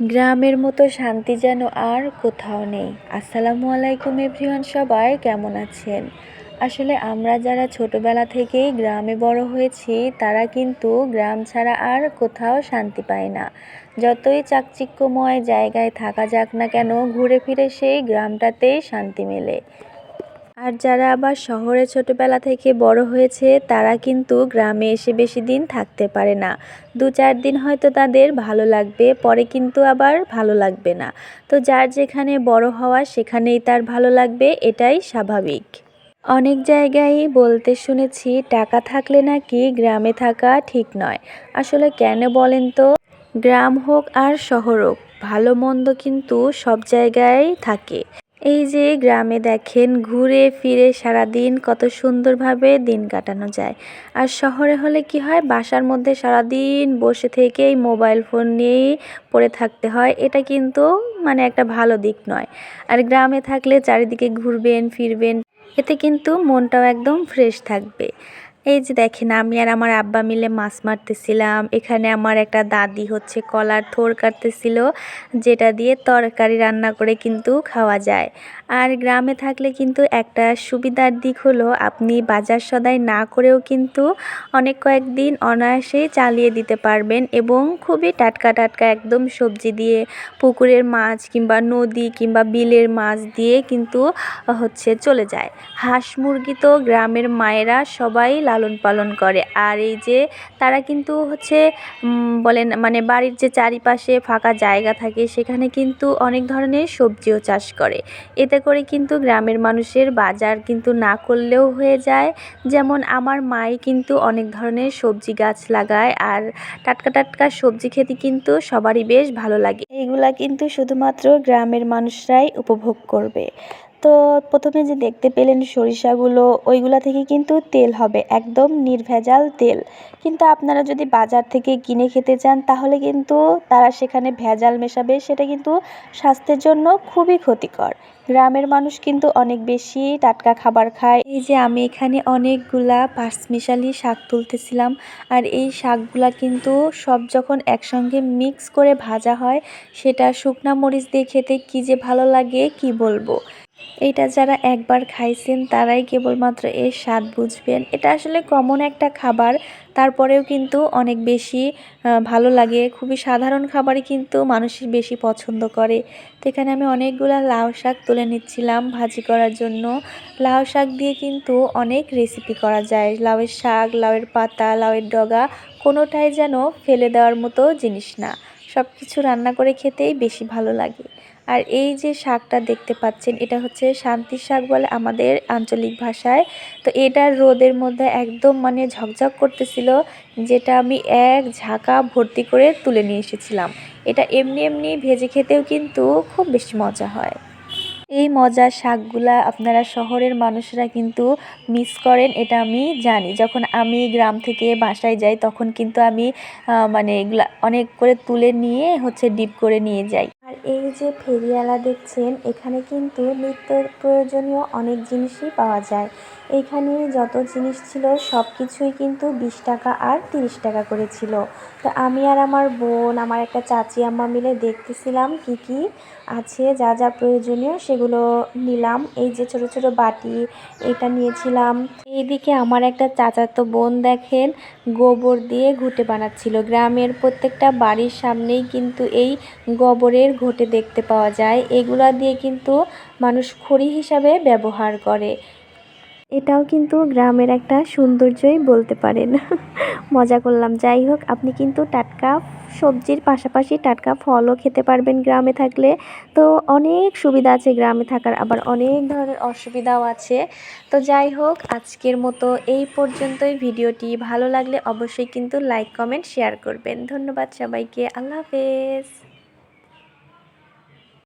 গ্রামের মতো শান্তি যেন আর কোথাও নেই। আসসালামু আলাইকুম এভরিওয়ান সবাই, কেমন আছেন? আসলে আমরা যারা ছোটোবেলা থেকেই গ্রামে বড় হয়েছি, তারা কিন্তু গ্রাম ছাড়া আর কোথাও শান্তি পায় না। যতই চাকচিক্যময় জায়গায় থাকা যাক না কেন, ঘুরে ফিরে সেই গ্রামটাতেই শান্তি মেলে। আর যারা আবার শহরে ছোটোবেলা থেকে বড় হয়েছে, তারা কিন্তু গ্রামে এসে বেশি দিন থাকতে পারে না। দু চার দিন হয়তো তাদের ভালো লাগবে, পরে কিন্তু আবার ভালো লাগবে না। তো যার যেখানে বড় হওয়া, সেখানেই তার ভালো লাগবে, এটাই স্বাভাবিক। অনেক জায়গায় বলতে শুনেছি, টাকা থাকলে নাকি গ্রামে থাকা ঠিক নয়। আসলে কেন বলেন তো? গ্রাম হোক আর শহর হোক, ভালো মন্দ কিন্তু সব জায়গায় থাকে। এই যে গ্রামে দেখেন, ঘুরে ফিরে সারাদিন কত সুন্দরভাবে দিন কাটানো যায়। আর শহরে হলে কি হয়, বাসার মধ্যে সারাদিন বসে থেকেই মোবাইল ফোন নিয়েই পড়ে থাকতে হয়। এটা কিন্তু মানে একটা ভালো দিক নয়। আর গ্রামে থাকলে চারিদিকে ঘুরবেন, ফিরবেন, এতে কিন্তু মনটাও একদম ফ্রেশ থাকবে। এই যে দেখেন, আমি আর আমার আব্বা মিলে মাছ মারতেছিলাম। এখানে আমার একটা দাদি হচ্ছে কলার থোর কাটতেছিল, যেটা দিয়ে তরকারি রান্না করে কিন্তু খাওয়া যায়। আর গ্রামে থাকলে কিন্তু একটা সুবিধার দিক হলো, আপনি বাজার সদাই না করেও কিন্তু অনেক কয়েকদিন অনায়াসেই চালিয়ে দিতে পারবেন এবং খুবই টাটকা টাটকা একদম সবজি দিয়ে, পুকুরের মাছ কিংবা নদী কিংবা বিলের মাছ দিয়ে কিন্তু হচ্ছে চলে যায়। হাঁস মুরগি তো গ্রামের মায়েরা সবাই লালন পালন করে। আর এই যে তারা কিন্তু হচ্ছে বলেন মানে বাড়ির যে চারিপাশে ফাঁকা জায়গা থাকে, সেখানে কিন্তু অনেক ধরনের সবজিও চাষ করে। এতে করে কিন্তু গ্রামের মানুষের বাজার কিন্তু না করলেও হয়ে যায়। যেমন আমার মাই কিন্তু অনেক ধরনের সবজি গাছ লাগায়, আর টাটকা টাটকা সবজি খেতে কিন্তু সবারই বেশ ভালো লাগে। এইগুলা কিন্তু শুধুমাত্র গ্রামের মানুষরাই উপভোগ করবে। তো প্রথমে যে দেখতে পেলেন সরিষাগুলো, ওইগুলা থেকে কিন্তু তেল হবে, একদম নির্ভেজাল তেল। কিন্তু আপনারা যদি বাজার থেকে কিনে খেতে চান, তাহলে কিন্তু তারা সেখানে ভেজাল মেশাবে, সেটা কিন্তু স্বাস্থ্যের জন্য খুবই ক্ষতিকর। গ্রামের মানুষ কিন্তু অনেক বেশি টাটকা খাবার খায়। এই যে আমি এখানে অনেকগুলা পাঁচমিশালি শাক তুলতেছিলাম, আর এই শাকগুলা কিন্তু সব যখন একসঙ্গে মিক্স করে ভাজা হয়, সেটা শুকনা মরিচ দিয়ে খেতে কী যে ভালো লাগে, কি বলব? এইটা যারা একবার খাইছেন তারাই কেবলমাত্র এর স্বাদ বুঝবেন। এটা আসলে কমন একটা খাবার, তারপরেও কিন্তু অনেক বেশি ভালো লাগে। খুবই সাধারণ খাবারই কিন্তু মানুষই বেশি পছন্দ করে। তো এখানে আমি অনেকগুলো লাউ শাক তুলে নিচ্ছিলাম ভাজি করার জন্য। লাউ শাক দিয়ে কিন্তু অনেক রেসিপি করা যায়। লাউয়ের শাক, লাউয়ের পাতা, লাউয়ের ডগা, কোনোটাই যেন ফেলে দেওয়ার মতো জিনিস না। সব কিছু রান্না করে খেতেই বেশি ভালো লাগে। আর এই যে শাকটা দেখতে পাচ্ছেন, এটা হচ্ছে শান্তির শাক বলে আমাদের আঞ্চলিক ভাষায়। তো এটা রোদের মধ্যে একদম মানে ঝকঝক করতেছিল, যেটা আমি এক ঝাঁকা ভর্তি করে তুলে নিয়ে এসেছিলাম। এটা এমনি এমনি ভেজে খেতেও কিন্তু খুব বেশি মজা হয়। এই মজার শাকগুলা আপনারা শহরের মানুষরা কিন্তু মিস করেন, এটা আমি জানি। যখন আমি গ্রাম থেকে বাসায় যাই, তখন কিন্তু আমি মানে এগুলা অনেক করে তুলে নিয়ে হচ্ছে ডিপ করে নিয়ে যাই। আর এই যে ফেরিওয়ালা দেখছেন, এখানে কিন্তু নিত্য প্রয়োজনীয় অনেক জিনিসই পাওয়া যায়। এখানে যত জিনিস ছিল সব কিছুই কিন্তু বিশ টাকা আর তিরিশ টাকা করে ছিল। তো আমি আর আমার বোন, আমার একটা চাচি আম্মা মিলে দেখতেছিলাম কি কি আছে, যা যা প্রয়োজনীয় সেগুলো নিলাম। এই যে ছোট ছোট বাটি, এটা নিয়েছিলাম। এইদিকে আমার একটা চাচাতো বোন দেখেন, গোবর দিয়ে ঘুটে বানাচ্ছিল। গ্রামের প্রত্যেকটা বাড়ির সামনেই কিন্তু এই গোবরের ঘটে দেখতে পাওয়া যায়। এগুলা দিয়ে কিন্তু মানুষ খড়ি হিসাবে ব্যবহার করে। এটাও কিন্তু গ্রামের একটা সৌন্দর্যই বলতে পারেন। মজা করলাম। যাই হোক, আপনি কিন্তু টাটকা সবজির পাশাপাশি টাটকা ফলও খেতে পারবেন গ্রামে থাকলে। তো অনেক সুবিধা আছে গ্রামে থাকার, আবার অনেক ধরনের অসুবিধাও আছে। তো যাই হোক, আজকের মতো এই পর্যন্তই ভিডিওটি। ভালো লাগলে অবশ্যই কিন্তু লাইক, কমেন্ট, শেয়ার করবেন। ধন্যবাদ সবাইকে। আল্লাহ হাফেজ।